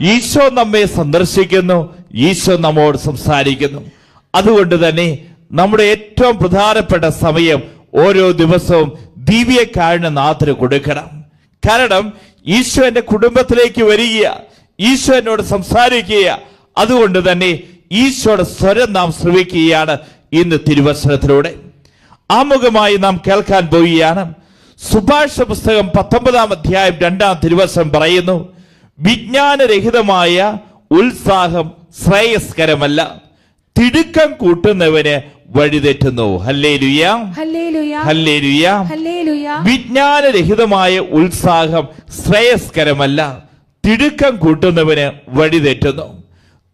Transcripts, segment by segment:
ഈശോ നമ്മെ സന്ദർശിക്കുന്നു ഈശോ നമ്മോട് സംസാരിക്കുന്നു. അതുകൊണ്ട് തന്നെ നമ്മുടെ ഏറ്റവും പ്രധാനപ്പെട്ട സമയം ഓരോ ദിവസവും ദിവ്യക്കാരന് നാഥന് കൊടുക്കണം. കാരണം ഈശോ എന്റെ കുടുംബത്തിലേക്ക് വരിക ഈശോ എന്നോട് സംസാരിക്കുക അതുകൊണ്ട് തന്നെ ഈശോയുടെ സ്വരം നാം ശ്രവിക്കുകയാണ് ഇന്ന് തിരുവസനത്തിലൂടെ ആമുഖമായി നാം കേൾക്കാൻ പോവുകയാണ്. സുഭാഷ പുസ്തകം പത്തൊമ്പതാം അധ്യായം രണ്ടാം തിരുവസനം പറയുന്നു വിജ്ഞാനരഹിതമായ ഉത്സാഹം ശ്രേയസ്കരമല്ല. തിടുക്കം കൂട്ടുന്നവന് വഴിതെറ്റുന്നു. വിജ്ഞാനരഹിതമായ ഉത്സാഹം ശ്രേയസ്കരമല്ല. തിടുക്കം കൂട്ടുന്നവന് വഴിതെറ്റുന്നു.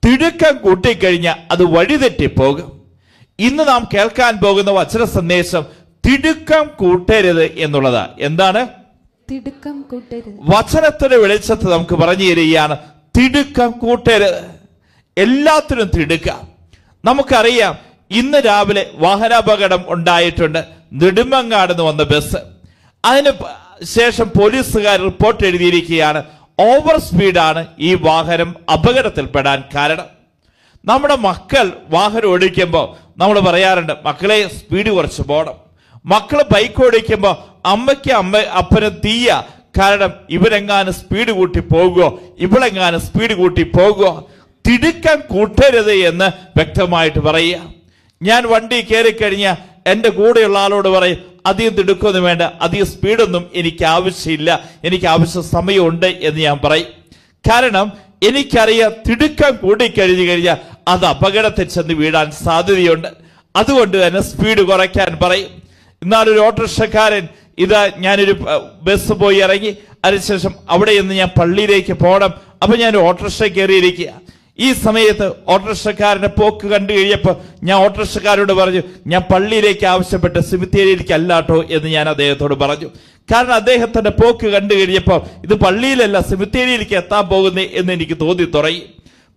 തിടുക്കം കൂട്ടിക്കഴിഞ്ഞാൽ അത് വഴിതെറ്റിപ്പോകും. ഇന്ന് നാം കേൾക്കാൻ പോകുന്ന വചന സന്ദേശം തിടുക്കം കൂട്ടരുത് എന്നുള്ളതാണ്. എന്താണ്? തിടുക്കം കൂട്ടരുത്. വചനത്തിന്റെ വെളിച്ചത്ത് നമുക്ക് പറഞ്ഞു തരികയാണ്. തിടുക്കം കൂട്ടരുത്. എല്ലാത്തിനും തിടുക്കാം. നമുക്കറിയാം ഇന്ന് രാവിലെ വാഹനാപകടം ഉണ്ടായിട്ടുണ്ട്. നെടുമങ്ങാടെന്ന് വന്ന ബസ്. അതിന് ശേഷം പോലീസുകാർ റിപ്പോർട്ട് എഴുതിയിരിക്കുകയാണ് ഓവർ സ്പീഡാണ് ഈ വാഹനം അപകടത്തിൽപ്പെടാൻ കാരണം. നമ്മുടെ മക്കൾ വാഹനം ഓടിക്കുമ്പോൾ നമ്മൾ പറയാറുണ്ട് മക്കളെ സ്പീഡ് കുറച്ച് പോകണം മക്കൾ ബൈക്ക് ഓടിക്കുമ്പോൾ അമ്മയ്ക്ക് അമ്മ അപ്പന് തീയ. കാരണം ഇവരെങ്ങാനും സ്പീഡ് കൂട്ടി പോകുക ഇവളെങ്ങാനും സ്പീഡ് കൂട്ടി പോകുക തിടുക്കം കൂട്ടരുത് എന്ന് വ്യക്തമായിട്ട് പറയുക. ഞാൻ വണ്ടി കയറി കഴിഞ്ഞ എന്റെ കൂടെയുള്ള ആളോട് പറയും അധികം തിടുക്കൊന്നും വേണ്ട. അധികം സ്പീഡൊന്നും എനിക്ക് ആവശ്യമില്ല. എനിക്ക് ആവശ്യ സമയമുണ്ട് എന്ന് ഞാൻ പറയും. കാരണം എനിക്കറിയാം തിടുക്കം കൂടിക്കഴിഞ്ഞു കഴിഞ്ഞാൽ അത് അപകടത്തിൽ ചെന്ന് വീഴാൻ സാധ്യതയുണ്ട്. അതുകൊണ്ട് തന്നെ സ്പീഡ് കുറയ്ക്കാൻ പറയും. എന്നാലൊരു ഓട്ടോറിക്ഷക്കാരൻ ഇതാ ഞാനൊരു ബസ് പോയി ഇറങ്ങി അതിനുശേഷം അവിടെ നിന്ന് ഞാൻ പള്ളിയിലേക്ക് പോകണം അപ്പൊ ഞാൻ ഓട്ടോറിക്ഷ കയറിയിരിക്കുക. ഈ സമയത്ത് ഓട്ടോറിക്ഷക്കാരന്റെ പോക്ക് കണ്ടു കഴിഞ്ഞപ്പോൾ ഞാൻ ഓട്ടോറിക്ഷക്കാരോട് പറഞ്ഞു ഞാൻ പള്ളിയിലേക്ക് ആവശ്യപ്പെട്ട് സിമിത്തേരിയിലേക്ക് അല്ലാട്ടോ എന്ന് ഞാൻ അദ്ദേഹത്തോട് പറഞ്ഞു. കാരണം അദ്ദേഹത്തിന്റെ പോക്ക് കണ്ടു കഴിഞ്ഞപ്പോൾ ഇത് പള്ളിയിലല്ല സിമിത്തേരിയിലേക്ക് എത്താൻ പോകുന്നേ എന്ന് എനിക്ക് തോന്നി തുടങ്ങി.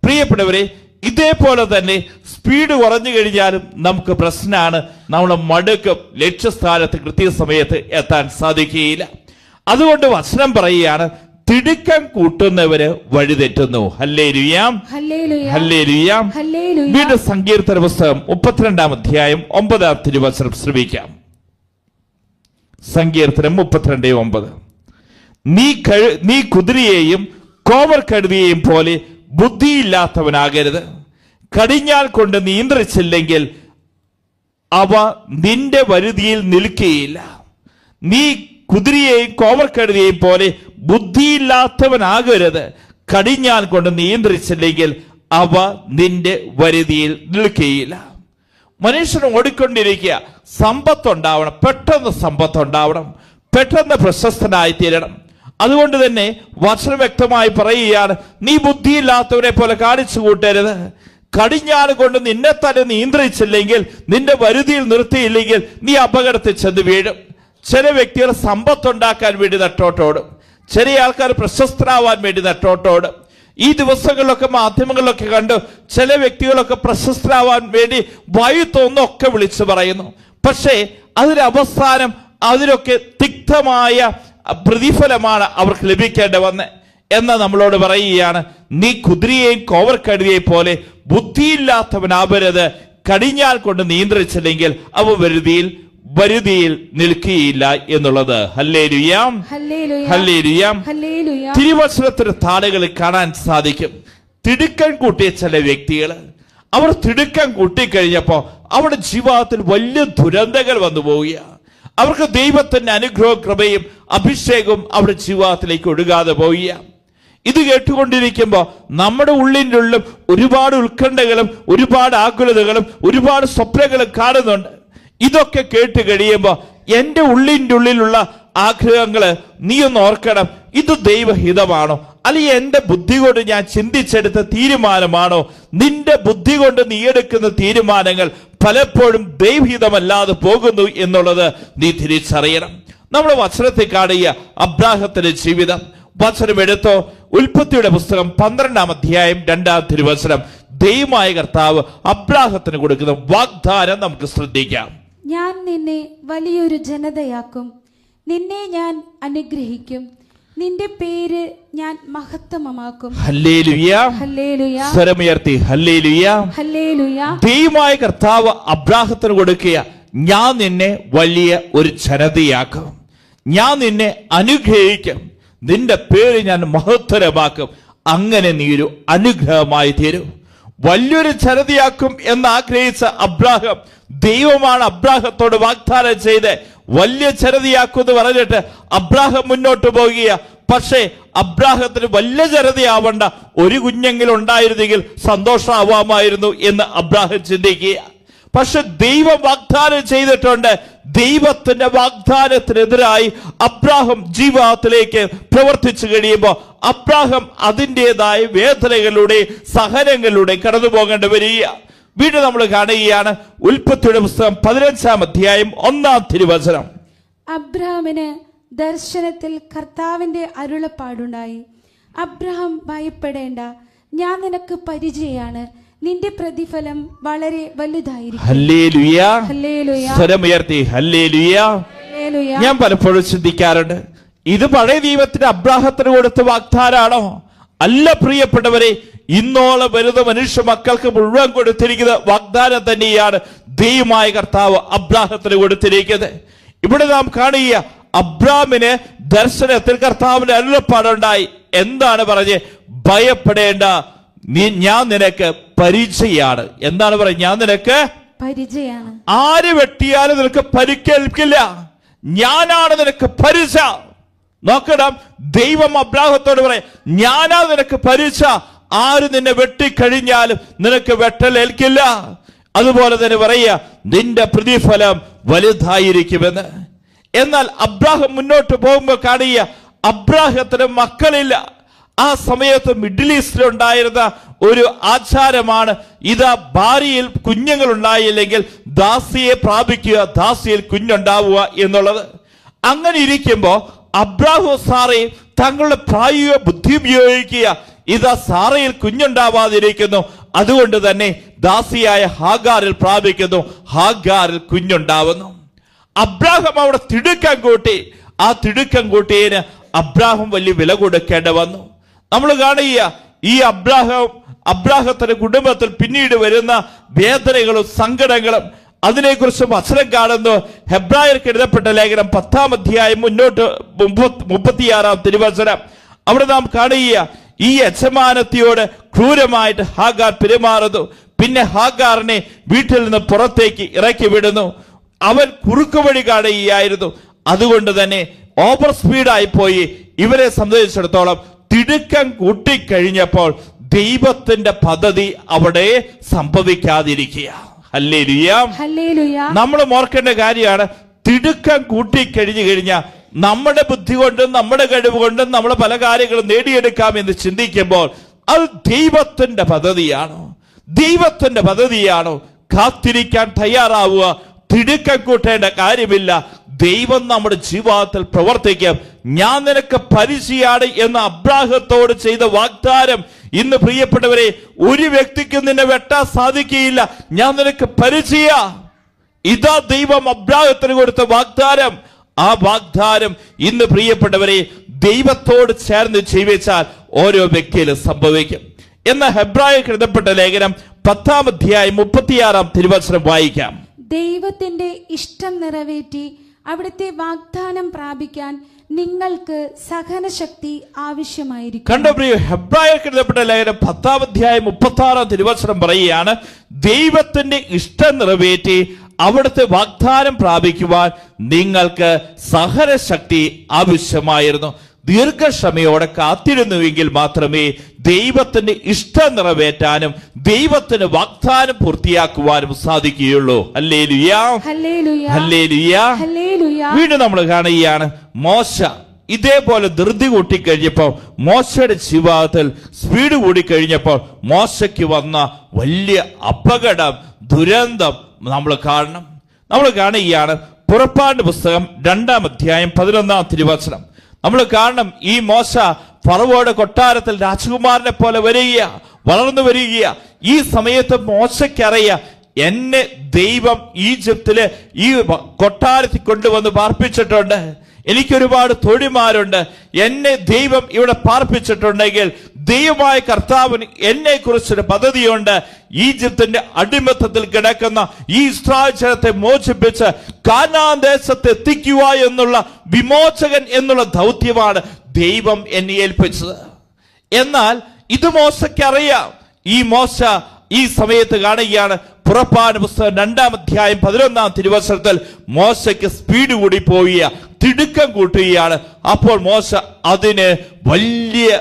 പ്രിയപ്പെട്ടവരെ ഇതേപോലെ തന്നെ സ്പീഡ് കുറഞ്ഞു കഴിഞ്ഞാലും നമുക്ക് പ്രശ്നമാണ് നമ്മൾ മടുക്കും ലക്ഷ്യസ്ഥാനത്ത് കൃത്യസമയത്ത് എത്താൻ സാധിക്കുകയില്ല. അതുകൊണ്ട് വചനം പറയുകയാണ് തിടുക്കം കൂട്ടുന്നവര് വഴിതെറ്റുന്നു. ഹല്ലേ ലുയാം ഹല്ലേലൂയ. ഹല്ലേ ലുയാം ഹല്ലേലൂയ. വീണ്ടും സങ്കീർത്തന പുസ്തകം മുപ്പത്തിരണ്ടാം അധ്യായം ഒമ്പതാം തിരുവചനം ശ്രമിക്കാം സങ്കീർത്തനം മുപ്പത്തിരണ്ട് ഒമ്പത്. നീ കഴു നീ കുതിരയെയും കോവർ കഴുതിയെയും പോലെ ബുദ്ധിയില്ലാത്തവനാകരുത്. കടിഞ്ഞാൽ കൊണ്ട് നിയന്ത്രിച്ചില്ലെങ്കിൽ അവ നിന്റെ വരുതിയിൽ നിൽക്കുകയില്ല. നീ കുതിരയെയും കോവർക്കഴുതിയെയും പോലെ ബുദ്ധിയില്ലാത്തവനാകരുത്. കടിഞ്ഞാൽ കൊണ്ട് നിയന്ത്രിച്ചില്ലെങ്കിൽ അവ നിന്റെ വരുതിയിൽ നിൽക്കുകയില്ല. മനുഷ്യൻ ഓടിക്കൊണ്ടിരിക്കുക. സമ്പത്തുണ്ടാവണം പെട്ടെന്ന് സമ്പത്തുണ്ടാവണം പെട്ടെന്ന് പ്രശസ്തനായി തീരണം അതുകൊണ്ട് തന്നെ വചനം വ്യക്തമായി പറയുകയാണ് നീ ബുദ്ധിയില്ലാത്തവരെ പോലെ കാണിച്ചു കൂട്ടരുത്. കടിഞ്ഞാൽ കൊണ്ട് നിന്നെ തന്നെ നിയന്ത്രിച്ചില്ലെങ്കിൽ നിന്റെ വരുതിയിൽ നിർത്തിയില്ലെങ്കിൽ നീ അപകടത്തിൽ ചെന്ന് വീഴും. ചില വ്യക്തികൾ സമ്പത്തുണ്ടാക്കാൻ വേണ്ടി നെട്ടോട്ടോടും. ചില ആൾക്കാർ പ്രശസ്തരാവാൻ വേണ്ടി നെട്ടോട്ടോടും. ഈ ദിവസങ്ങളിലൊക്കെ മാധ്യമങ്ങളിലൊക്കെ കണ്ടു ചില വ്യക്തികളൊക്കെ പ്രശസ്തരാവാൻ വേണ്ടി വായു തോന്നൊക്കെ വിളിച്ചു പറയുന്നു. പക്ഷേ അതിന് അവസാനം അതിനൊക്കെ തിക്തമായ പ്രതിഫലമാണ് അവർക്ക് ലഭിക്കേണ്ടി വന്നത് എന്ന് നമ്മളോട് പറയുകയാണ് നീ കുതിരയെയും കോവർക്കടിയെയും പോലെ ബുദ്ധിയില്ലാത്തവനാവരുത്. കടിഞ്ഞാൽ കൊണ്ട് നിയന്ത്രിച്ചില്ലെങ്കിൽ അവ വരുതിയിൽ വരുതിയിൽ നിൽക്കുകയില്ല എന്നുള്ളത്. ഹല്ലേലുയാം. ഹല്ലേലുയാം. ഹല്ലേലൂയ. താളുകൾ കാണാൻ സാധിക്കും. തിടുക്കം കൂട്ടിയ ചില വ്യക്തികൾ അവർ തിടുക്കം കൂട്ടിക്കഴിഞ്ഞപ്പോ അവരുടെ ജീവിതത്തിൽ വലിയ ദുരന്തങ്ങൾ വന്നു പോവുകയാണ്. അവർക്ക് ദൈവത്തിന്റെ അനുഗ്രഹ കൃപയും അഭിഷേകവും അവരുടെ ജീവിതത്തിലേക്ക് ഒഴുകാതെ പോവുകയാണ് ഇത് കേട്ടുകൊണ്ടിരിക്കുമ്പോൾ നമ്മുടെ ഉള്ളിന്റെ ഉള്ളിലും ഒരുപാട് ഉത്കണ്ഠകളും ഒരുപാട് ആകുലതകളും ഒരുപാട് സ്വപ്നങ്ങളും കാണുന്നുണ്ട്. ഇതൊക്കെ കേട്ട് കഴിയുമ്പോൾ എന്റെ ഉള്ളിന്റെ ഉള്ളിലുള്ള ആഗ്രഹങ്ങൾ നീ ഒന്ന് ഓർക്കണം. ഇത് ദൈവഹിതമാണോ? അല്ലെങ്കിൽ എന്റെ ബുദ്ധി കൊണ്ട് ഞാൻ ചിന്തിച്ചെടുത്ത തീരുമാനമാണോ? നിന്റെ ബുദ്ധി കൊണ്ട് നീ എടുക്കുന്ന തീരുമാനങ്ങൾ പലപ്പോഴും ദൈവഹിതമല്ലാതെ പോകുന്നു എന്നുള്ളത് നീ തിരിച്ചറിയണം. നമ്മുടെ വചനത്തിൽ കാണുക അബ്രാഹത്തിന്റെ ജീവിതം. വചനം എടുത്തോ? ഉൽപ്പത്തിയുടെ പുസ്തകം പന്ത്രണ്ടാം അധ്യായം രണ്ടാം തിരുവചനം. ദൈവമായ കർത്താവ് അബ്രാഹത്തിന് കൊടുക്കുന്ന വാഗ്ദാനം നമുക്ക് ശ്രദ്ധിക്കാം. ഞാൻ നിന്നെ വലിയൊരു ജനതയാക്കും. നിന്നെ ഞാൻ അനുഗ്രഹിക്കും. നിന്റെ പേര് ഞാൻ മഹത്വമാക്കും. സ്വരമുയർത്തി. ദൈവമായ കർത്താവ് അബ്രാഹത്തിന് കൊടുക്കുക ഞാൻ നിന്നെ വലിയ ഒരു ജനതയാക്കും. ഞാൻ നിന്നെ അനുഗ്രഹിക്കും. നിന്റെ പേര് ഞാൻ മഹത്തരമാക്കും അങ്ങനെ നീ ഒരു അനുഗ്രഹമായി തീരും. വലിയൊരു ജനതയാക്കും എന്ന് ആഗ്രഹിച്ച അബ്രാഹം ദൈവമാണ് അബ്രാഹത്തോട് വാഗ്ദാനം ചെയ്ത് വലിയ ചരതിയാക്കുമെന്ന് പറഞ്ഞിട്ട് അബ്രാഹം മുന്നോട്ട് പോകുക പക്ഷേ അബ്രാഹത്തിന് വലിയ ജനതയാവണ്ട ഒരു കുഞ്ഞെങ്കിലും ഉണ്ടായിരുന്നെങ്കിൽ സന്തോഷമാവാമായിരുന്നു എന്ന് അബ്രാഹം ചിന്തിക്കുക പക്ഷെ ദൈവം വാഗ്ദാനം ചെയ്തിട്ടുണ്ട്. ദൈവത്തിന്റെ വാഗ്ദാനത്തിനെതിരായി അബ്രാഹം ജീവിതത്തിലേക്ക് പ്രവർത്തിച്ചു കഴിയുമ്പോൾ അബ്രാഹം അതിന്റെതായ വേദനകളുടെ സഹനങ്ങളിലൂടെ കടന്നു പോകേണ്ടി വരിക വീണ്ടും നമ്മൾ കാണുകയാണ് ഉൽപ്പത്തിയുടെ പുസ്തകം പതിനഞ്ചാം അധ്യായം ഒന്നാം തിരുവചനം. അബ്രഹാമിന് ദർശനത്തിൽ കർത്താവിന്റെ അരുളപ്പാടുണ്ടായി. അബ്രഹാം ഭയപ്പെടേണ്ട. ഞാൻ നിനക്ക് പരിചയാണ് നിന്റെ പ്രതിഫലം വളരെ വലുതായിരിക്കും. ഞാൻ പലപ്പോഴും ചിന്തിക്കാറുണ്ട് ഇത് പഴയ ദൈവത്തിന് അബ്രാഹത്തിന് കൊടുത്ത വാഗ്ദാനാണോ അല്ല പ്രിയപ്പെട്ടവരെ ഇന്നോളം വരുന്ന മനുഷ്യ മക്കൾക്ക് മുഴുവൻ കൊടുത്തിരിക്കുന്ന വാഗ്ദാനം തന്നെയാണ് ദൈവമായ കർത്താവ് അബ്രാഹത്തിന് കൊടുത്തിരിക്കുന്നത്. ഇവിടെ നാം കാണുക അബ്രാമിന് ദർശനത്തിൽ കർത്താവിന്റെ അരുളപ്പാടുണ്ടായി. എന്താണ് പറഞ്ഞ്? ഭയപ്പെടേണ്ട നീ ഞാൻ നിനക്ക് പരിചയാണ്. എന്താണ് പറയുക ഞാൻ നിനക്ക് പരിചയാണ്. ആര് വെട്ടിയാലും നിനക്ക് പരിക്കേൽക്കില്ല. ഞാനാണ് നിനക്ക് പരിച. നോക്കണം ദൈവം അബ്രാഹത്തോട് പറയാം ഞാനാ നിനക്ക് പരിച ആര് നിന്നെ വെട്ടിക്കഴിഞ്ഞാലും നിനക്ക് വെട്ടലേൽക്കില്ല. അതുപോലെ തന്നെ പറയുക നിന്റെ പ്രതിഫലം വലുതായിരിക്കുമെന്ന്. എന്നാൽ അബ്രാഹം മുന്നോട്ട് പോകുമ്പോൾ കാണുക അബ്രാഹത്തിന് മക്കളില്ല. ആ സമയത്ത് മിഡിൽ ഈസ്റ്റിൽ ഉണ്ടായിരുന്ന ഒരു ആചാരമാണ് ഇതാ ഭാര്യയിൽ കുഞ്ഞുങ്ങൾ ഉണ്ടായില്ലെങ്കിൽ ദാസിയെ പ്രാപിക്കുക ദാസിയിൽ കുഞ്ഞുണ്ടാവുക എന്നുള്ളത്. അങ്ങനെ ഇരിക്കുമ്പോ അബ്രാഹു സാറേ തങ്ങളുടെ പ്രായോഗിക ബുദ്ധി ഉപയോഗിക്കുക. ഇതാ സാറയിൽ കുഞ്ഞുണ്ടാവാതിരിക്കുന്നു. അതുകൊണ്ട് തന്നെ ദാസിയായ ഹാഗാറിൽ പ്രാപിക്കുന്നു. ഹാഗാറിൽ കുഞ്ഞുണ്ടാവുന്നു. അബ്രാഹം അവിടെ തിടുക്കം കൂട്ടി. ആ തിടുക്കം കൂട്ടിയതിന് അബ്രാഹം വലിയ വില കൊടുക്കേണ്ട വന്നു. നമ്മൾ കാണുക ഈ അബ്രാഹം അബ്രാഹത്തിന്റെ കുടുംബത്തിൽ പിന്നീട് വരുന്ന വേദനകളും സങ്കടങ്ങളും അതിനെക്കുറിച്ച് വചനം കാണുന്നു. ഹെബ്രായർക്ക് എഴുതപ്പെട്ട ലേഖനം പത്താം അധ്യായം മുന്നോട്ട് മുപ്പത്തി- മുപ്പത്തിയാറാം തിരുവചനം. അവിടെ നാം കാണുക ഈ യജമാനത്തിയോട് ക്രൂരമായിട്ട് ഹാഗാർ പെരുമാറുന്നു. പിന്നെ ഹാഗാറിനെ വീട്ടിൽ നിന്ന് പുറത്തേക്ക് ഇറക്കി വിടുന്നു. അവൻ കുറുക്കുവഴി കാണുകയായിരുന്നു. അതുകൊണ്ട് തന്നെ ഓവർ സ്പീഡായി പോയി. ഇവരെ സംബന്ധിച്ചിടത്തോളം തിടുക്കം കൂട്ടിക്കഴിഞ്ഞപ്പോൾ ദൈവത്തിന്റെ പദ്ധതി അവിടെ സംഭവിക്കാതിരിക്കുക നമ്മൾ ഓർക്കേണ്ട കാര്യമാണ് തിടുക്കം കൂട്ടിക്കഴിഞ്ഞു കഴിഞ്ഞാൽ നമ്മുടെ ബുദ്ധി കൊണ്ടും നമ്മുടെ കഴിവ് കൊണ്ടും നമ്മൾ പല കാര്യങ്ങളും നേടിയെടുക്കാം എന്ന് ചിന്തിക്കുമ്പോൾ അത് ദൈവത്തിന്റെ പദ്ധതിയാണോ? ദൈവത്തിന്റെ പദ്ധതിയാണോ കാത്തിരിക്കാൻ തയ്യാറാവുക? തിടുക്കം കൂട്ടേണ്ട കാര്യമില്ല. ദൈവം നമ്മുടെ ജീവിതത്തിൽ പ്രവർത്തിക്കും. ഞാൻ നിനക്ക് പരിചയാണ് എന്ന അബ്രാഹത്തോട് ചെയ്ത വാഗ്ദാനം ഇന്ന് പ്രിയപ്പെട്ടവരെ ഒരു വ്യക്തിക്കും നിന്നെ വെട്ടാൻ സാധിക്കുകയില്ല. ഞാൻ നിനക്ക് പരിചയ. ഇതാ ദൈവം അബ്രാഹത്തിന് കൊടുത്ത വാഗ്ദാനം. ആ വാഗ്ദാനം ഇന്ന് പ്രിയപ്പെട്ടവരെ ദൈവത്തോട് ചേർന്ന് ജീവിച്ചാൽ ഓരോ വ്യക്തിയിലും സംഭവിക്കും. എന്ന ഹെബ്രായ കൃതപ്പെട്ട ലേഖനം പത്താം അധ്യായം മുപ്പത്തിയാറാം തിരുവചനം വായിക്കാം. ദൈവത്തിന്റെ ഇഷ്ടം നിറവേറ്റി അവിടുത്തെ വാഗ്ദാനം പ്രാപിക്കാൻ നിങ്ങൾക്ക് സഹനശക്തി ആവശ്യമായിരിക്കും കണ്ടോ പ്രിയ ഹെബ്രായർക്ക് എഴുതപ്പെട്ട ലേഖനം പത്താം അധ്യായം മുപ്പത്തി ആറാം തിരുവത്സരം പറയുകയാണ് ദൈവത്തിന്റെ ഇഷ്ടം നിറവേറ്റി അവിടുത്തെ വാഗ്ദാനം പ്രാപിക്കുവാൻ നിങ്ങൾക്ക് സഹനശക്തി ആവശ്യമായിരുന്നു. ദീർഘക്ഷമയോടെ കാത്തിരുന്നുവെങ്കിൽ മാത്രമേ ദൈവത്തിന്റെ ഇഷ്ടം നിറവേറ്റാനും ദൈവത്തിന് വാഗ്ദാനം പൂർത്തിയാക്കുവാനും സാധിക്കുകയുള്ളൂ. അല്ലേ ലുയാ അല്ലേ ലുയാ വീണ്ടും നമ്മൾ കാണുകയാണ് മോശ. ഇതേപോലെ ധൃതി കൂട്ടിക്കഴിഞ്ഞപ്പോൾ മോശയുടെ ജീവിതത്തിൽ സ്പീഡ് കൂടിക്കഴിഞ്ഞപ്പോൾ മോശയ്ക്ക് വന്ന വലിയ അപകടം ദുരന്തം നമ്മൾ കാണണം. നമ്മൾ കാണുകയാണ് പുറപ്പാട് പുസ്തകം രണ്ടാം അധ്യായം പതിനൊന്നാം തിരുവചനം. നമ്മൾ കാണണം ഈ മോശ ഫറവോയുടെ കൊട്ടാരത്തിൽ രാജകുമാരനെ പോലെ വരിക വളർന്നു വരിക. ഈ സമയത്ത് മോശക്കറിയ എന്നെ ദൈവം ഈജിപ്തിൽ ഈ കൊട്ടാരത്തിൽ കൊണ്ടുവന്ന് പാർപ്പിച്ചിട്ടുണ്ട്. എനിക്ക് ഒരുപാട് തൊഴിമാരുണ്ട്. എന്നെ ദൈവം ഇവിടെ പാർപ്പിച്ചിട്ടുണ്ടെങ്കിൽ ദൈവമായ കർത്താവിന് എന്നെ കുറിച്ചൊരു പദ്ധതിയുണ്ട്. ഈജിപ്തിന്റെ അടിമത്തത്തിൽ കിടക്കുന്ന ഈ ഇസ്രായേൽ മോചിപ്പിച്ച് കാനാൻ എത്തിക്കുക എന്നുള്ള വിമോചകൻ എന്നുള്ള ദൗത്യമാണ് ദൈവം എന്നെ ഏൽപ്പിച്ചത്. എന്നാൽ ഇത് മോശയ്ക്ക് ഈ മോശ ഈ സമയത്ത് കാണുകയാണ് പുറപ്പാട് പുസ്തകം രണ്ടാം അധ്യായം പതിനൊന്നാം തിരുവസരത്തിൽ മോശയ്ക്ക് സ്പീഡ് കൂടി പോവുക തിടുക്കം കൂട്ടുകയാണ്. അപ്പോൾ മോശ അതിന് വലിയ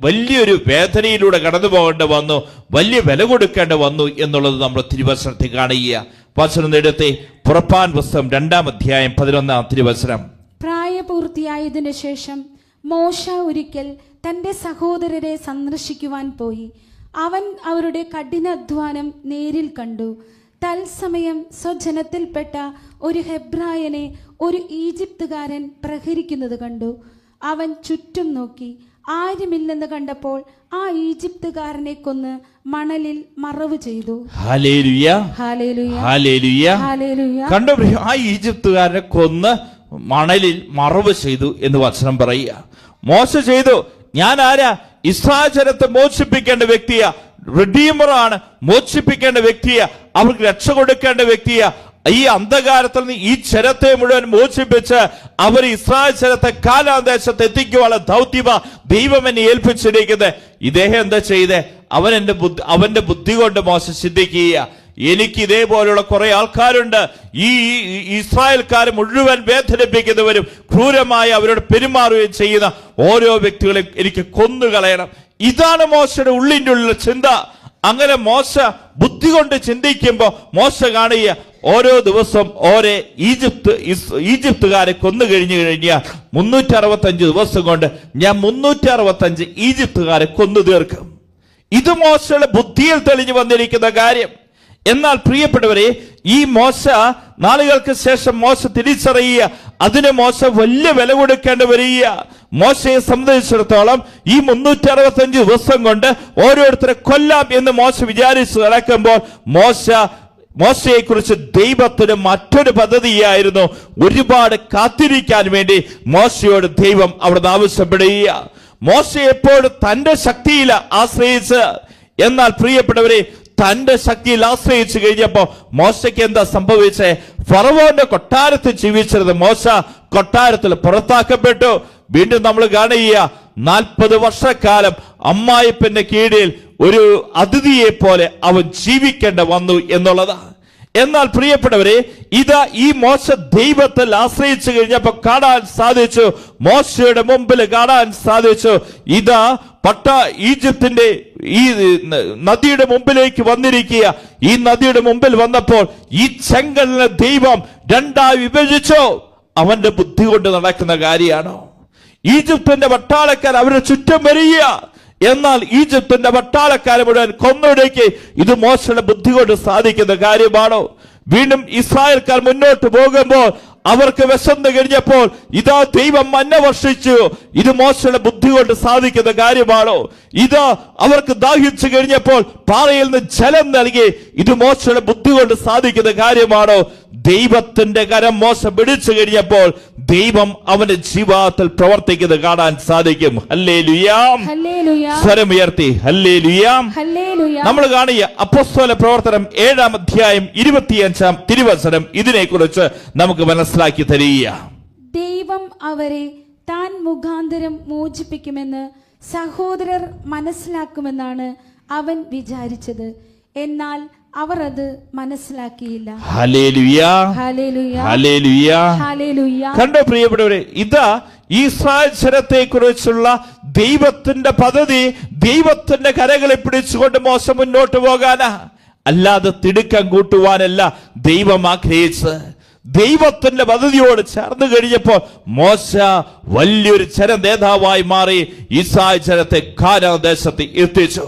വലിയൊരു വേദനയിലൂടെ കടന്നു പോകേണ്ടി വന്നു വലിയ വില കൊടുക്കേണ്ടി വന്നു എന്നുള്ളത് നമ്മൾ തിരുവസരത്തിൽ കാണുക വസനം നേടത്തെ പുറപ്പാൻ പുസ്തകം രണ്ടാം അധ്യായം പതിനൊന്നാം തിരുവസരം പ്രായപൂർത്തിയായതിനു ശേഷം മോശ ഒരിക്കൽ തന്റെ സഹോദരരെ സന്ദർശിക്കുവാൻ പോയി. അവൻ അവരുടെ കഠിനാധ്വാനം നേരിൽ കണ്ടു. തത്സമയം സ്വജനത്തിൽപ്പെട്ട ഒരു ഹെബ്രായനെ ഒരു ഈജിപ്തുകാരൻ പ്രഹരിക്കുന്നത് കണ്ടു. അവൻ ചുറ്റും നോക്കി. ആരുമില്ലെന്ന് കണ്ടപ്പോൾ ആ ഈജിപ്തുകാരനെ കൊന്ന് മണലിൽ മറവ് ചെയ്തു. കണ്ടോ ആ ഈജിപ്തുകാരനെ കൊന്ന് മണലിൽ മറവ് ചെയ്തു എന്ന് വചനം പറയുക. മോശ ചെയ്തു. ഞാൻ ആരാ? ഇസ്രായേൽ ജനത്തെ മോചിപ്പിക്കേണ്ട വ്യക്തിയ റിഡീമറാണ് മോചിപ്പിക്കേണ്ട വ്യക്തിയ അവർക്ക് രക്ഷ കൊടുക്കേണ്ട വ്യക്തിയ ഈ അന്ധകാരത്തിൽ നിന്ന് ഈ ചരത്തെ മുഴുവൻ മോചിപ്പിച്ച് അവർ ഇസ്രായേൽ ചരത്തെ കാലാന്തേശത്ത് എത്തിക്കുവാനുള്ള ദൗത്യമ ദൈവം എന്നെ ഏൽപ്പിച്ചിരിക്കുന്നത്. ഇദ്ദേഹം എന്താ ചെയ്തേ? അവൻ എന്റെ ബുദ്ധി അവന്റെ ബുദ്ധി കൊണ്ട് മോശം ചിന്തിക്കുക എനിക്ക് ഇതേപോലെയുള്ള കുറെ ആൾക്കാരുണ്ട്. ഈ ഇസ്രായേൽക്കാർ മുഴുവൻ വേദനിപ്പിക്കുന്നവരും ക്രൂരമായി അവരോട് പെരുമാറുകയും ചെയ്യുന്ന ഓരോ വ്യക്തികളെ എനിക്ക് കൊന്നുകളയണം. ഇതാണ് മോശയുടെ ഉള്ളിന്റെ ഉള്ളിലെ ചിന്ത. അങ്ങനെ മോശ ബുദ്ധി കൊണ്ട് ചിന്തിക്കുമ്പോൾ മോശ കാണുക ഓരോ ദിവസം ഓരോ ഈജിപ്ത് ഈജിപ്തുകാരെ കൊന്നു കഴിഞ്ഞു കഴിഞ്ഞാൽ മുന്നൂറ്റി അറുപത്തഞ്ച് ദിവസം കൊണ്ട് ഞാൻ മുന്നൂറ്റി അറുപത്തഞ്ച് ഈജിപ്തുകാരെ കൊന്നു തീർക്കും. ഇത് മോശയുടെ ബുദ്ധിയിൽ തെളിഞ്ഞു വന്നിരിക്കുന്ന കാര്യം. എന്നാൽ പ്രിയപ്പെട്ടവരെ ഈ മോശ നാളുകൾക്ക് ശേഷം മോശ തിരിച്ചറിയുക അതിന് മോശ വലിയ വില കൊടുക്കേണ്ടി വരിക. മോശയെ സംബന്ധിച്ചിടത്തോളം ഈ മുന്നൂറ്റി അറുപത്തഞ്ച് ദിവസം കൊണ്ട് ഓരോരുത്തരെ കൊല്ലാം എന്ന് മോശ വിചാരിച്ച് നടക്കുമ്പോൾ മോശ മോശയെ കുറിച്ച് ദൈവത്തിന് മറ്റൊരു പദ്ധതിയായിരുന്നു. ഒരുപാട് കാത്തിരിക്കാൻ വേണ്ടി മോശയോട് ദൈവം അവിടുന്ന് ആവശ്യപ്പെടുക. മോശ എപ്പോഴും തന്റെ ശക്തിയിൽ ആശ്രയിച്ച്. എന്നാൽ പ്രിയപ്പെട്ടവരെ തന്റെ ശക്തിയിൽ ആശ്രയിച്ചു കഴിഞ്ഞപ്പോ മോശയ്ക്ക് എന്താ സംഭവിച്ചേ? ഫറവോന്റെ കൊട്ടാരത്തിൽ ജീവിച്ചിരുന്ന മോശ കൊട്ടാരത്തിൽ പുറത്താക്കപ്പെട്ടു. വീണ്ടും നമ്മൾ കാണുക നാൽപ്പത് വർഷക്കാലം അമ്മായിപ്പന്റെ കീഴിൽ ഒരു അതിഥിയെ പോലെ അവൻ ജീവിക്കേണ്ട വന്നു എന്നുള്ളതാണ്. എന്നാൽ പ്രിയപ്പെട്ടവരെ ഇതാ ഈ മോശ ദൈവത്തിൽ ആശ്രയിച്ചു കഴിഞ്ഞപ്പോ കാണാൻ സാധിച്ചു. മോശയുടെ മുമ്പിൽ കാണാൻ സാധിച്ചു. ഇതാ പട്ട ഈജിപ്തിന്റെ ഈ നദിയുടെ മുമ്പിലേക്ക് വന്നിരിക്കുക. ഈ നദിയുടെ മുമ്പിൽ വന്നപ്പോൾ ഈ ചെങ്കലിനെ ദൈവം രണ്ടായി വിഭജിച്ചോ. അവന്റെ ബുദ്ധി കൊണ്ട് നടക്കുന്ന കാര്യമാണോ? ഈജിപ്തിന്റെ വട്ടാളക്കാർ അവരെ ചുറ്റും വരിക. എന്നാൽ ഈജിപ്തിന്റെ പട്ടാളക്കാരെ മുഴുവൻ കൊന്നൊടുക്കി. ഇത് മോശയുടെ ബുദ്ധി കൊണ്ട് സാധിക്കുന്ന കാര്യമാണോ? വീണ്ടും ഇസ്രായേൽക്കാർ മുന്നോട്ട് പോകുമ്പോൾ അവർക്ക് വിശന്ന് കഴിഞ്ഞപ്പോൾ ഇതാ ദൈവം മന്ന വർഷിച്ചു. ഇത് മോശയുടെ ബുദ്ധി കൊണ്ട് സാധിക്കുന്ന കാര്യമാണോ? ഇത് അവർക്ക് ദാഹിച്ചു കഴിഞ്ഞപ്പോൾ പാറയിൽ നിന്ന് ജലം നൽകി ഇത് മോശയുടെ ബുദ്ധി കൊണ്ട് സാധിക്കുന്ന കാര്യമാണോ? ദൈവത്തിന്റെ കരം മോശം പിടിച്ചു കഴിഞ്ഞപ്പോൾ ദൈവം അവന്റെ ജീവിതത്തിൽ പ്രവർത്തിക്കുന്നത് കാണാൻ സാധിക്കും. ഹല്ലേ ലുയാം സ്വരം ഉയർത്തി. ഹല്ലേ ലുയാം നമ്മൾ കാണുക അപ്പസ്തോല പ്രവർത്തനം ഏഴാം അധ്യായം ഇരുപത്തിയഞ്ചാം തിരുവസനം ഇതിനെക്കുറിച്ച് നമുക്ക് മനസ്സിലാക്കി തരിക. ദൈവം അവരെ താൻ മുഖാന്തരം മോചിപ്പിക്കുമെന്ന് സഹോദരർ മനസ്സിലാക്കുമെന്നാണ് അവൻ വിചാരിച്ചത്. എന്നാൽ അവർ അത് മനസ്സിലാക്കിയില്ല കണ്ടോ പ്രിയപ്പെട്ടവരെ ഇതാ ഈ ജനത്തെ കുറിച്ചുള്ള ദൈവത്തിന്റെ പദ്ധതി ദൈവത്തിന്റെ കരകളെ പിടിച്ചുകൊണ്ട് മോശം മുന്നോട്ട് പോകാനാ. അല്ലാതെ തിടുക്കം കൂട്ടുവാനല്ല ദൈവം ആഗ്രഹിച്ച് ദൈവത്തിന്റെ പദ്ധതിയോട് ചേർന്ന് കഴിഞ്ഞപ്പോൾ മോശ വലിയൊരു ജന നേതാവായി മാറി ഇസ്രായേൽ ജനത്തെ കാനദേശത്ത് എത്തിച്ചു.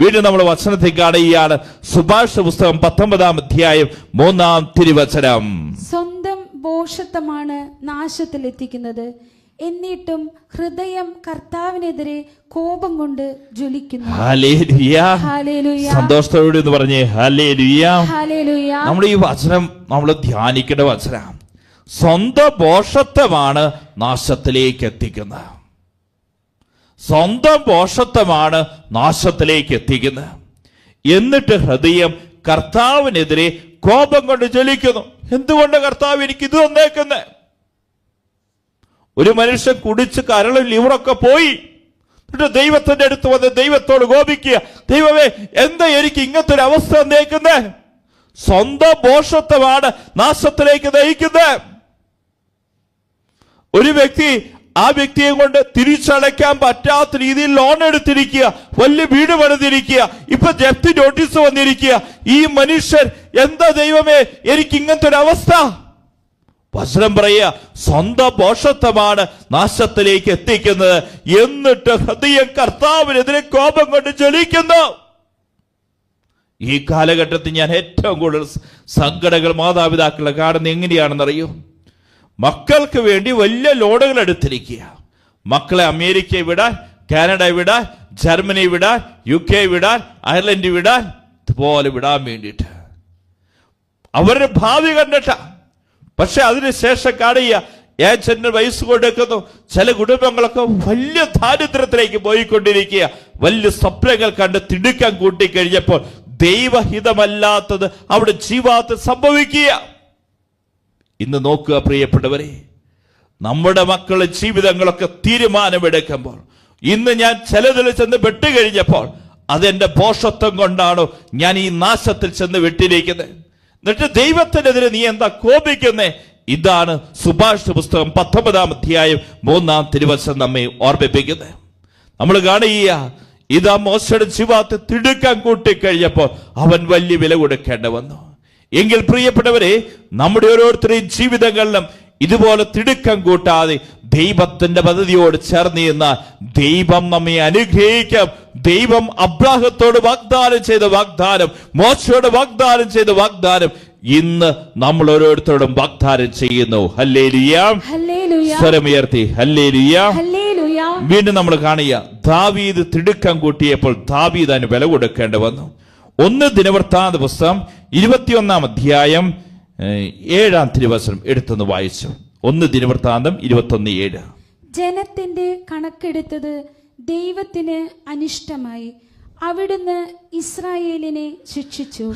വീണ്ടും നമ്മൾ വചനത്തിൽ കാണുകയാണ് സുഭാഷ പുസ്തകം പത്തൊമ്പതാം അധ്യായം മൂന്നാം തിരുവചനം. സ്വന്തം ഭോഷത്വമാണ് നാശത്തിലെത്തിക്കുന്നത്. എന്നിട്ടും ഹൃദയം കർത്താവിനെതിരെ കോപം കൊണ്ട് ജ്വലിക്കുന്നു. സന്തോഷത്തോടെ എന്ന് പറഞ്ഞേ ഹല്ലേലൂയ. നമ്മുടെ നമ്മൾ ഈ വചനം നമ്മൾ ധ്യാനിക്കേണ്ട വചനം. സ്വന്തം ബോഷത്വമാണ് നാശത്തിലേക്ക് എത്തിക്കുന്നത്. സ്വന്തം പോഷത്വമാണ് നാശത്തിലേക്ക് എത്തിക്കുന്നത് എന്നിട്ട് ഹൃദയം കർത്താവിനെതിരെ കോപം കൊണ്ട് ജ്വലിക്കുന്നു. എന്തുകൊണ്ട് കർത്താവ് എനിക്ക് ഇത് തന്നേക്കുന്നേ? ഒരു മനുഷ്യൻ കുടിച്ച് കരളും ലിവറൊക്കെ പോയി. എന്നിട്ട് ദൈവത്തിന്റെ അടുത്ത് വന്ന് ദൈവത്തോട് കോപിക്കുക. ദൈവമേ എന്താ എനിക്ക് ഇങ്ങനത്തെ ഒരു അവസ്ഥ തന്നേക്കുന്നേ? സ്വന്തം പോഷത്വമാണ് നാശത്തിലേക്ക് നയിക്കുന്നത് ഒരു വ്യക്തി ആ വ്യക്തിയെ കൊണ്ട് തിരിച്ചടയ്ക്കാൻ പറ്റാത്ത രീതിയിൽ ലോൺ എടുത്തിരിക്കുക വലിയ വീട് പണിതിരിക്കുക ഇപ്പൊ ജപ്തി നോട്ടീസ് വന്നിരിക്കുക. ഈ മനുഷ്യൻ എന്താ ദൈവമേ എനിക്ക് ഇങ്ങനത്തെ ഒരു അവസ്ഥ? വചനം പറയുക സ്വന്തം പോഷത്വമാണ് നാശത്തിലേക്ക് എത്തിക്കുന്നത്. എന്നിട്ട് ഹൃദയം കർത്താവിനെതിരെ കോപം കൊണ്ട് ജലിക്കുന്നു ഈ കാലഘട്ടത്തിൽ ഞാൻ ഏറ്റവും കൂടുതൽ സങ്കടങ്ങൾ മാതാപിതാക്കളെ കാണുന്നത് എങ്ങനെയാണെന്നറിയോ? മക്കൾക്ക് വേണ്ടി വലിയ ലോഡുകൾ എടുത്തിരിക്കുക. മക്കളെ അമേരിക്ക വിടാൻ കാനഡ വിടാൻ ജർമ്മനി വിടാൻ യു കെ വിടാൻ അയർലൻഡ് വിടാൻ ഇതുപോലെ വിടാൻ വേണ്ടിയിട്ട്. അവരുടെ ഭാവി കണ്ടിട്ട. പക്ഷെ അതിനുശേഷം കാണുക ഏജന്റിന് വയസ്സ് കൊടുക്കുന്നു. ചില കുടുംബങ്ങളൊക്കെ വലിയ ദാരിദ്ര്യത്തിലേക്ക് പോയിക്കൊണ്ടിരിക്കുക. വലിയ സ്വപ്നങ്ങൾ കണ്ട് തിടുക്കം കൂട്ടിക്കഴിഞ്ഞപ്പോൾ ദൈവഹിതമല്ലാത്തത് അവിടെ ജീവാത്ത് സംഭവിക്കുക. ഇന്ന് നോക്കുക പ്രിയപ്പെട്ടവരെ. നമ്മുടെ മക്കളുടെ ജീവിതങ്ങളൊക്കെ തീരുമാനമെടുക്കുമ്പോൾ ഇന്ന് ഞാൻ ചിലതിൽ ചെന്ന് പെട്ടുകഴിഞ്ഞപ്പോൾ അതെന്റെ പോഷത്വം കൊണ്ടാണോ ഞാൻ ഈ നാശത്തിൽ ചെന്ന് വിട്ടിരിക്കുന്നത്? എന്നിട്ട് ദൈവത്തിനെതിരെ നീ എന്താ കോപിക്കുന്നേ? ഇതാണ് സുഭാഷ് പുസ്തകം പത്തൊമ്പതാം അധ്യായം മൂന്നാം തിരുവശം നമ്മെ ഓർമ്മിപ്പിക്കുന്നത്. നമ്മൾ കാണുക ഇതാ മോശയുടെ ജീവാത്തെ തിടുക്കം കൂട്ടിക്കഴിഞ്ഞപ്പോൾ അവൻ വലിയ വില കൊടുക്കേണ്ടി വന്നു. എങ്കിൽ പ്രിയപ്പെട്ടവരെ നമ്മുടെ ഓരോരുത്തരുടെയും ജീവിതങ്ങളിലും ഇതുപോലെ തിടുക്കം കൂട്ടാതെ ദൈവത്തിന്റെ പദ്ധതിയോട് ചേർന്ന് നിന്നാൽ ദൈവം നമ്മെ അനുഗ്രഹിക്കാം. ദൈവം അബ്രാഹത്തോട് വാഗ്ദാനം ചെയ്ത വാഗ്ദാനം മോശയോട് വാഗ്ദാനം ചെയ്ത വാഗ്ദാനം ഇന്ന് നമ്മൾ ഓരോരുത്തരോടും വാഗ്ദാനം ചെയ്യുന്നു. സ്വരമുയർത്തി വീണ്ടും നമ്മൾ കാണുക ദാവീദ് തിടുക്കം കൂട്ടിയപ്പോൾ ദാവീദ് അതിന് വില കൊടുക്കേണ്ടി വന്നു. ഒന്ന് ദിനവൃത്താന്ത പുസ്തകം ഇരുപത്തിയൊന്നാം അധ്യായം ഏഴാം തിരുവസനം എടുത്തെന്ന് വായിച്ചു. ഒന്ന് ദിനവൃത്താന്തം ഇരുപത്തൊന്ന് ഏഴ്. ജനത്തിന്റെ കണക്കെടുത്തത് ദൈവത്തിന് അനിഷ്ടമായി. അവിടുന്ന് ഇസ്രായേലിനെ ശിക്ഷിച്ചു.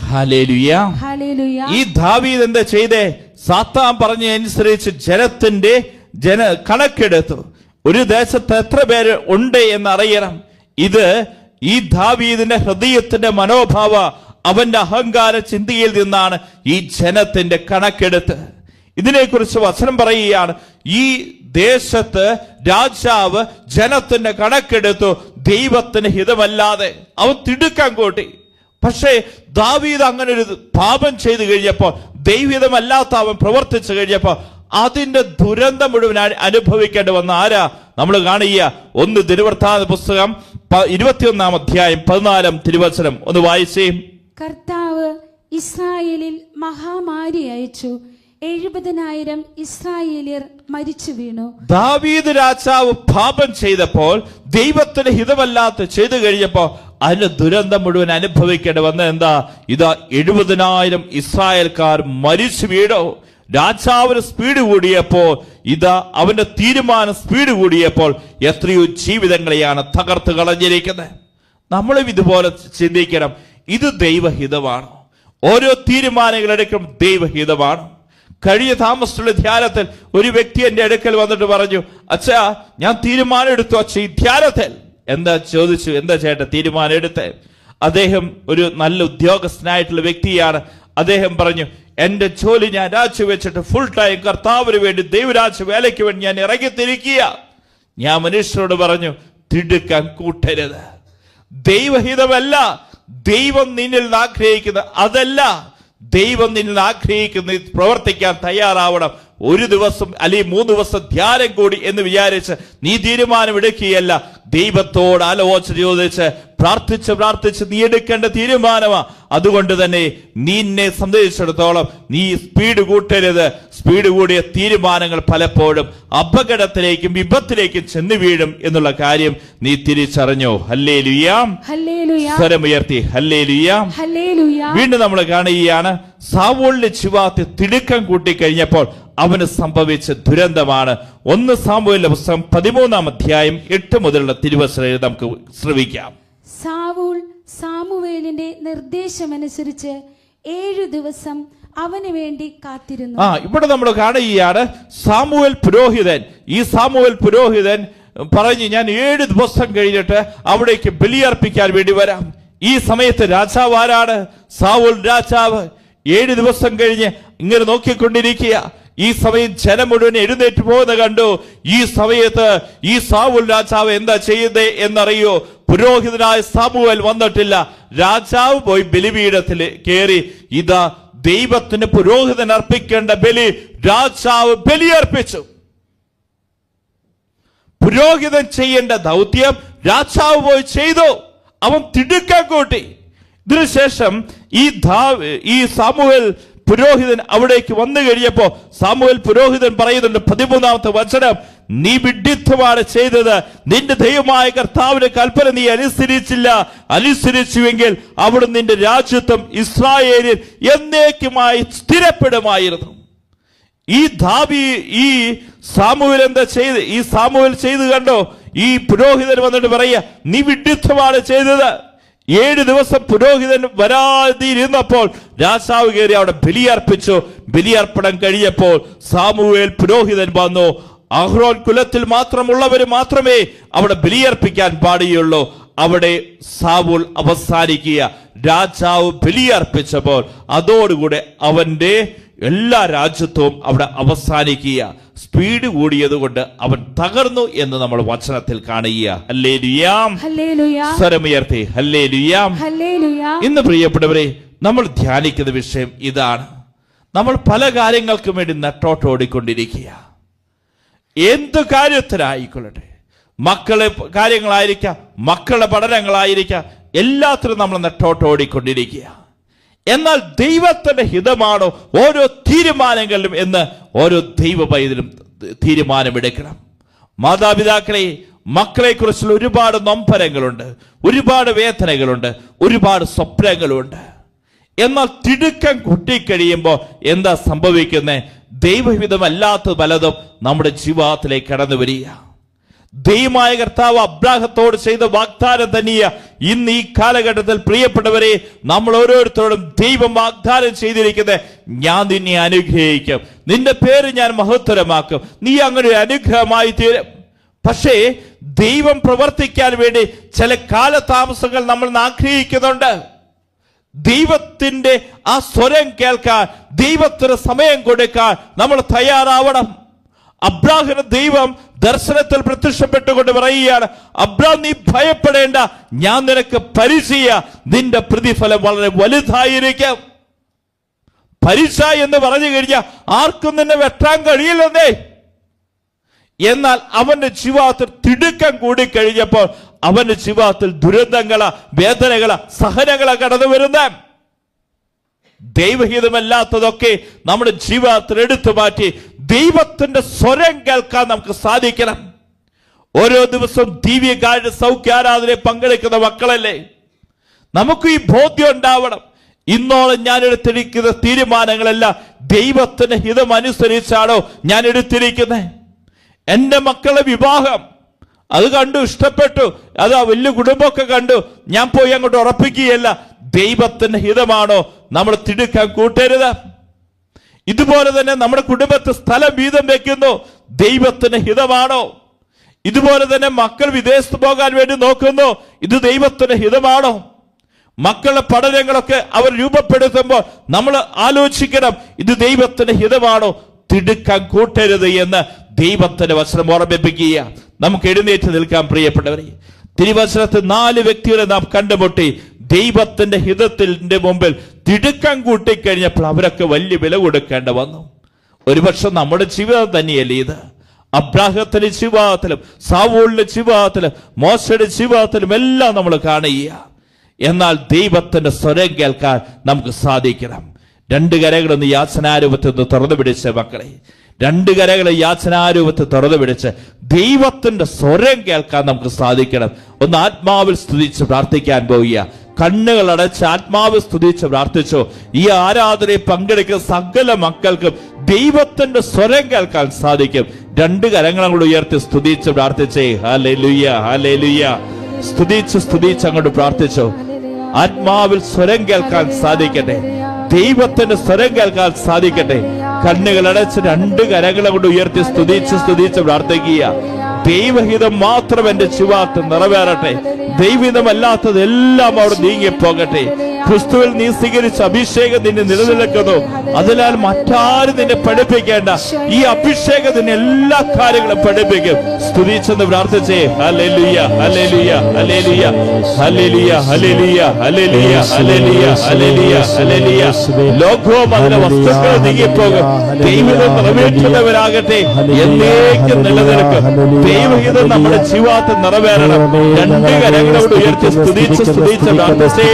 ഈ ദാവീദ് എന്താ ചെയ്തേ? സാത്താൻ പറഞ്ഞതനുസരിച്ച് ജനത്തിന്റെ ജന കണക്കെടുത്തു. ഒരു ദേശത്ത് എത്ര പേര് ഉണ്ട് എന്ന് അറിയണം ഇത് ഈ ദാവീദിന്റെ ഹൃദയത്തിന്റെ മനോഭാവ അവന്റെ അഹങ്കാര ചിന്തയിൽ നിന്നാണ് ഈ ജനത്തിന്റെ കണക്കെടുത്ത്. ഇതിനെക്കുറിച്ച് വസനം പറയുകയാണ് ഈ ദേശത്ത് രാജാവ് ജനത്തിന്റെ കണക്കെടുത്തു ദൈവത്തിന് ഹിതമല്ലാതെ അവൻ തിടുക്കം കൂട്ടി. പക്ഷേ ദാവീദ് അങ്ങനെ ഒരു പാപം ചെയ്തു കഴിഞ്ഞപ്പോൾ ദൈവിതമല്ലാത്ത അവൻ പ്രവർത്തിച്ചു കഴിഞ്ഞപ്പോൾ അതിന്റെ ദുരന്തം മുഴുവൻ അനു- അനുഭവിക്കേണ്ടി വന്ന ആരാ? നമ്മൾ കാണുക ഒന്ന് തിരുവർത്താന പുസ്തകം ഇരുപത്തിയൊന്നാം അധ്യായം പതിനാലാം തിരുവത്സരം ഒന്ന് വായിച്ചേ. കർത്താവ് ഇസ്രായേലിൽ മഹാമാരി അയച്ചു. എഴുപതിനായിരം ഇസ്രായേലിയർ മരിച്ചു വീണു. ദാവീദ് രാജാവ് പാപം ചെയ്തപ്പോൾ ദൈവത്തിന് ഹിതമല്ലാത്ത ചെയ്തു കഴിഞ്ഞപ്പോൾ അതിന്റെ ദുരന്തം മുഴുവൻ അനുഭവിക്കേണ്ടി വന്നത് എന്താ? ഇതാ എഴുപതിനായിരം ഇസ്രായേൽക്കാർ മരിച്ചു വീണോ. രാജാവിന് സ്പീഡ് കൂടിയപ്പോൾ ഇതാ അവന്റെ തീരുമാനം സ്പീഡ് കൂടിയപ്പോൾ എത്രയോ ജീവിതങ്ങളെയാണ് തകർത്ത് കളഞ്ഞിരിക്കുന്നത്. നമ്മളും ഇതുപോലെ ചിന്തിക്കണം ഇത് ദൈവഹിതമാണ്. ഓരോ തീരുമാനങ്ങൾ എടുക്കും ദൈവഹിതമാണ്. കഴിഞ്ഞ താമസത്തിലുള്ള ധ്യാനത്തിൽ ഒരു വ്യക്തി എന്റെ അടുക്കൽ വന്നിട്ട് പറഞ്ഞു അച്ഛാ ഞാൻ തീരുമാനം എടുത്തു അച്ഛ ഈ ധ്യാനത്തിൽ. എന്താ ചോദിച്ചു എന്താ ചേട്ടാ തീരുമാനം എടുത്തേ? അദ്ദേഹം ഒരു നല്ല ഉദ്യോഗസ്ഥനായിട്ടുള്ള വ്യക്തിയാണ്. അദ്ദേഹം പറഞ്ഞു എന്റെ ജോലി ഞാൻ രാജിവെച്ചിട്ട് ഫുൾ ടൈം കർത്താവിന് വേണ്ടി ദൈവരാജ് വേലയ്ക്ക് വേണ്ടി ഞാൻ ഇറങ്ങിത്തിരിക്കുക ഞാൻ മനുഷ്യരോട് പറഞ്ഞു തിടുക്കം കൂട്ടരുത്. ദൈവഹിതമല്ല. ദൈവം നിന്നിൽ നിന്ന് ആഗ്രഹിക്കുന്നത് അതല്ല. ദൈവം നിന്നിൽ നിന്ന് ആഗ്രഹിക്കുന്ന പ്രവർത്തിക്കാൻ തയ്യാറാവണം. ഒരു ദിവസം അല്ലെങ്കിൽ മൂന്ന് ദിവസം ധ്യാനം കൂടി എന്ന് വിചാരിച്ച് നീ തീരുമാനം തീരുമാനമെടുക്കുകയല്ല ദൈവത്തോട് ആലോചന ചോദിച്ച് പ്രാർത്ഥിച്ച് പ്രാർത്ഥിച്ച് നീ എടുക്കേണ്ട തീരുമാനമാ. അതുകൊണ്ട് തന്നെ നിന്നെ സംബന്ധിച്ചിടത്തോളം നീ സ്പീഡ് കൂട്ടരുത്. സ്പീഡ് കൂടിയ തീരുമാനങ്ങൾ പലപ്പോഴും അപകടത്തിലേക്കും വിപത്തിലേക്കും ചെന്ന് വീഴും എന്നുള്ള കാര്യം നീ തിരിച്ചറിഞ്ഞോ. ഹല്ലേ ലുയാം സ്വരമുയർത്തി. ഹല്ലേ ലുയാം വീണ്ടും നമ്മൾ കാണുകയാണ് സാവോളിന്റെ ചിവാത്തി തിടുക്കം കൂട്ടിക്കഴിഞ്ഞപ്പോൾ അവന് സംഭവിച്ച ദുരന്തമാണ്. ഒന്ന് സാമൂഹ്യ പുസ്തകം പതിമൂന്നാം അധ്യായം എട്ട് മുതലുള്ള തിരുവസനയിൽ നമുക്ക് ശ്രവിക്കാം. സാവൂൾ സാമുവേലിന്റെ നിർദ്ദേശമനുസരിച്ച് ഏഴു ദിവസം അവന് വേണ്ടി കാത്തിരുന്നു. ആ ഇവിടെ നമ്മൾ കാണുകയാണ് സാമുവൽ പുരോഹിതൻ. ഈ സാമുവൽ പുരോഹിതൻ പറഞ്ഞു ഞാൻ ഏഴ് ദിവസം കഴിഞ്ഞിട്ട് അവിടേക്ക് ബലിയർപ്പിക്കാൻ വേണ്ടി വരാം. ഈ സമയത്ത് രാജാവ് ആരാണ് സാവുൽ രാജാവ്. ഏഴ് ദിവസം കഴിഞ്ഞ് ഇങ്ങനെ നോക്കിക്കൊണ്ടിരിക്കുക. ഈ സമയം ജനം മുഴുവൻ എഴുന്നേറ്റ് പോകുന്ന കണ്ടു. ഈ സമയത്ത് ഈ സാവുൽ രാജാവ് എന്താ ചെയ്യുന്നത് എന്നറിയോ. പുരോഹിതനായ സാമുവൽ വന്നിട്ടില്ല. രാജാവ് പോയി ബലിപീഠത്തിൽ കയറി. ഇതാ ദൈവത്തിന് പുരോഹിതൻ അർപ്പിക്കേണ്ട ബലി രാജാവ് ബലിയർപ്പിച്ചു. പുരോഹിതൻ ചെയ്യേണ്ട ദൗത്യം രാജാവ് പോയി ചെയ്തു. അവൻ തിടുക്കം കൂട്ടി. ഇതിനുശേഷം ഈ ഈ സാമുവൽ പുരോഹിതൻ അവിടേക്ക് വന്നു കഴിഞ്ഞപ്പോ സാമുവൽ പുരോഹിതൻ പറയുന്നുണ്ട് പതിമൂന്നാമത്തെ വചനം നീ വിഡിത്തമാണ് ചെയ്തത്. നിന്റെ ദൈവമായ കർത്താവിന്റെ കൽപ്പന നീ അനുസരിച്ചില്ല. അനുസരിച്ചുവെങ്കിൽ അവിടെ നിന്റെ രാജ്യത്വം ഇസ്രായേലിൽ എന്നേക്കുമായി സ്ഥിരപ്പെടുമായിരുന്നു. ഈ ധാബി ഈ സാമുവിൽ എന്താ ചെയ്ത് ഈ സാമുവിൽ ചെയ്ത് കണ്ടോ? ഈ പുരോഹിതൻ വന്നിട്ട് പറയുക നീ വിഡിത്തമാണ് ചെയ്തത്. ഏഴ് ദിവസം പുരോഹിതൻ വരാതിരുന്നപ്പോൾ രാജാവ് കയറി അവിടെ ബലിയർപ്പിച്ചു. ബലിയർപ്പണം കഴിഞ്ഞപ്പോൾ സാമുവേൽ പുരോഹിതൻ വന്നു. അഹ്റോൻ കുലത്തിൽ മാത്രമുള്ളവർ മാത്രമേ അവിടെ ബലിയർപ്പിക്കാൻ പാടുകയുള്ളൂ അവിടെ സാവുൽ അവസാനിക്കുക. രാജാവ് ബലിയർപ്പിച്ചപ്പോൾ അതോടുകൂടെ അവന്റെ എല്ലാ രാജ്യത്വവും അവിടെ അവസാനിക്കുക. സ്പീഡ് കൂടിയത് കൊണ്ട് അവൻ തകർന്നു എന്ന് നമ്മൾ വചനത്തിൽ കാണുക. സ്വരമുയർത്തി. ഇന്ന് പ്രിയപ്പെട്ടവരെ നമ്മൾ ധ്യാനിക്കുന്ന വിഷയം ഇതാണ്. നമ്മൾ പല കാര്യങ്ങൾക്കും വേണ്ടി നെട്ടോട്ടോടിക്കൊണ്ടിരിക്കുക. എന്തു കാര്യത്തിലായിക്കൊള്ളട്ടെ മക്കളെ കാര്യങ്ങളായിരിക്കാം മക്കളുടെ പഠനങ്ങളായിരിക്കാം എല്ലാത്തിനും നമ്മൾ നെട്ടോട്ടോടിക്കൊണ്ടിരിക്കുക എന്നാൽ ദൈവത്തിന്റെ ഹിതമാണോ ഓരോ തീരുമാനങ്ങളിലും എന്ന് ഓരോ ദൈവ പൈതലും തീരുമാനമെടുക്കണം. മാതാപിതാക്കളെ മക്കളെക്കുറിച്ചുള്ള ഒരുപാട് നൊമ്പരങ്ങളുണ്ട് ഒരുപാട് വേദനകളുണ്ട് ഒരുപാട് സ്വപ്നങ്ങളുണ്ട്. എന്നാൽ തിടുക്കം കൂട്ടിക്കഴിയുമ്പോൾ എന്താ സംഭവിക്കുന്നത് ദൈവഹിതമല്ലാത്ത പലതും നമ്മുടെ ജീവിതത്തിലേക്ക് കടന്നു വരിക. ദൈവമായ കർത്താവ് അബ്രാഹത്തോട് ചെയ്ത വാഗ്ദാനം തന്നെയ ഇന്ന് ഈ കാലഘട്ടത്തിൽ പ്രിയപ്പെട്ടവരെ നമ്മൾ ഓരോരുത്തരോടും ദൈവം വാഗ്ദാനം ചെയ്തിരിക്കുന്നത് ഞാൻ നിന്നെ അനുഗ്രഹിക്കും. നിന്റെ പേര് ഞാൻ മഹത്തരമാക്കും. നീ അങ്ങനെ അനുഗ്രഹമായി തീരും പക്ഷേ ദൈവം പ്രവർത്തിക്കാൻ വേണ്ടി ചില കാലതാമസങ്ങൾ നമ്മൾ ആഗ്രഹിക്കുന്നുണ്ട്. ദൈവത്തിന്റെ ആ സ്വരം കേൾക്കാൻ ദൈവത്തിന് സമയം കൊടുക്കാൻ നമ്മൾ തയ്യാറാവണം. അബ്രാഹിന് ദൈവം ദർശനത്തിൽ പ്രത്യക്ഷപ്പെട്ടുകൊണ്ട് പറയുകയാണ് അബ്രാം നീ ഭയപ്പെടേണ്ട. ഞാൻ നിനക്ക് പരിശീയ നിന്റെ പ്രതിഫലം വളരെ വലുതായിരിക്കും. പരീക്ഷ എന്ന് പറഞ്ഞു കഴിഞ്ഞാൽ ആർക്കും നിന്നെ വെട്ടാൻ കഴിയില്ലെന്നേ. എന്നാൽ അവന്റെ ജീവിതത്തിൽ തിടുക്കം കൂടി കഴിഞ്ഞപ്പോൾ അവന്റെ ജീവിതത്തിൽ ദുരന്തങ്ങള വേദനകള സഹനങ്ങള കടന്നു വരുന്ന. ദൈവഹിതമല്ലാത്തതൊക്കെ നമ്മുടെ ജീവിതത്തിൽ എടുത്തു മാറ്റി ദൈവത്തിന്റെ സ്വരം കേൾക്കാൻ നമുക്ക് സാധിക്കണം. ഓരോ ദിവസവും ദിവ്യകാരുടെ സൗഖ്യാരാധനയെ പങ്കെടുക്കുന്ന മക്കളല്ലേ? നമുക്ക് ഈ ബോധ്യം ഉണ്ടാവണം. ഇന്നോളം ഞാൻ എടുത്തിരിക്കുന്ന തീരുമാനങ്ങളല്ല ദൈവത്തിന്റെ ഹിതം അനുസരിച്ചാണോ ഞാൻ എടുത്തിരിക്കുന്നത് എന്റെ മക്കളെ വിവാഹം അത് കണ്ടു ഇഷ്ടപ്പെട്ടു അത് ആ വലിയ കുടുംബമൊക്കെ കണ്ടു ഞാൻ പോയി അങ്ങോട്ട് ഉറപ്പിക്കുകയല്ല. ദൈവത്തിന്റെ ഹിതമാണോ നമ്മൾ തിടുക്കാൻ കൂട്ടരുത്? ഇതുപോലെ തന്നെ നമ്മുടെ കുടുംബത്ത് സ്ഥലം വീതം വെക്കുന്നു. ദൈവത്തിന് ഹിതമാണോ? ഇതുപോലെ തന്നെ മക്കൾ വിദേശത്ത് പോകാൻ വേണ്ടി നോക്കുന്നു. ഇത് ദൈവത്തിന് ഹിതമാണോ? മക്കളുടെ പഠനങ്ങളൊക്കെ അവർ രൂപപ്പെടുത്തുമ്പോൾ നമ്മൾ ആലോചിക്കണം ഇത് ദൈവത്തിന് ഹിതമാണോ? തിടുക്കാൻ കൂട്ടരുത് എന്ന് ദൈവത്തിന്റെ വസ്ത്രം ഓർമ്മിപ്പിക്കുക നമുക്ക് എഴുന്നേറ്റ് നിൽക്കാൻ പ്രിയപ്പെട്ടവരെ. തിരുവചനത്തിൽ നാല് വ്യക്തികളെ നാം കണ്ടുമുട്ടി. ദൈവത്തിന്റെ ഹിതത്തിന്റെ മുമ്പിൽ തിടുക്കം കൂട്ടിക്കഴിഞ്ഞപ്പോൾ അവരൊക്കെ വലിയ വില കൊടുക്കേണ്ട വന്നു. ഒരുപക്ഷെ നമ്മുടെ ജീവിതം തന്നെയല്ലേ ഇത്? അബ്രാഹത്തിന്റെ ജീവിതത്തിലും സാവൂളിന്റെ ജീവിതത്തിലും മോശയുടെ ജീവിതത്തിലും എല്ലാം നമ്മൾ കാണുക. എന്നാൽ ദൈവത്തിന്റെ സ്വരം കേൾക്കാൻ നമുക്ക് സാധിക്കണം. രണ്ട് കരകളൊന്ന് യാചനാരൂപത്തിൽ നിന്ന് തുറന്നു പിടിച്ച മക്കളെ. രണ്ട് കരകളെ യാചനാരൂപത്തിൽ തുറന്നു പിടിച്ച് ദൈവത്തിന്റെ സ്വരം കേൾക്കാൻ നമുക്ക് സാധിക്കണം. ഒന്ന് ആത്മാവിൽ സ്തുതിച്ച് പ്രാർത്ഥിക്കാൻ പോവുക. കണ്ണുകൾ അടച്ച് ആത്മാവ് സ്തുതിച്ച് പ്രാർത്ഥിച്ചു. ഈ ആരാധനയിൽ പങ്കെടുക്കുന്ന സകല മക്കൾക്കും ദൈവത്തിന്റെ സ്വരം കേൾക്കാൻ സാധിക്കും. രണ്ട് കരങ്ങളും കൂടെ ഉയർത്തി സ്തുതിച്ച് പ്രാർത്ഥിച്ചേ. ഹാലേ ലുയ്യ സ്തുതിച്ച് സ്തുതിച്ച് അങ്ങോട്ട് പ്രാർത്ഥിച്ചു. ആത്മാവിൽ സ്വരം കേൾക്കാൻ സാധിക്കട്ടെ. ദൈവത്തിന്റെ സ്വരം കേൾക്കാൻ സാധിക്കട്ടെ. കണ്ണുകൾ അടച്ച് രണ്ട് കരങ്ങളും കൊണ്ട് ഉയർത്തി സ്തുതിച്ച് സ്തുതിച്ച് പ്രാർത്ഥിക്കുക. ദൈവഹിതം മാത്രം എന്റെ ചുവാത്ത് നിറവേറട്ടെ. ദൈവഹിതമല്ലാത്തതെല്ലാം അവിടെ നീങ്ങിപ്പോകട്ടെ. ക്രിസ്തുവിൽ നീ സ്വീകരിച്ച അഭിഷേകം നിന്നെ നിലനിൽക്കുന്നു. അതിനാൽ മറ്റാരും നിന്നെ പഠിപ്പിക്കേണ്ട. ഈ അഭിഷേകം നിന്നെ എല്ലാ കാര്യങ്ങളും പഠിപ്പിക്കും. സ്തുതിച്ചെന്ന് പ്രാർത്ഥിച്ചേ. ഹല്ലേലൂയ ഹല്ലേലൂയ ഹല്ലേലൂയ ഹല്ലേലൂയ ഹല്ലേലൂയ ഹല്ലേലൂയ ഹല്ലേലൂയ ഹല്ലേലൂയ ഹല്ലേലൂയ. ലോകവും അതിലെ വസ്തുക്കൾ നീങ്ങിപ്പോകും. ദൈവം നിറവേറ്റുന്നവരാകട്ടെ. എന്നേക്കും നിലനിൽക്കും. ദൈവഹിതം നമ്മുടെ ജീവിതത്തിൽ നിറവേറണം. രണ്ട് കരങ്ങളോട് ഉയർത്തി സ്തുതിച്ച് സ്തുതിച്ച് പ്രാർത്ഥിച്ചേ.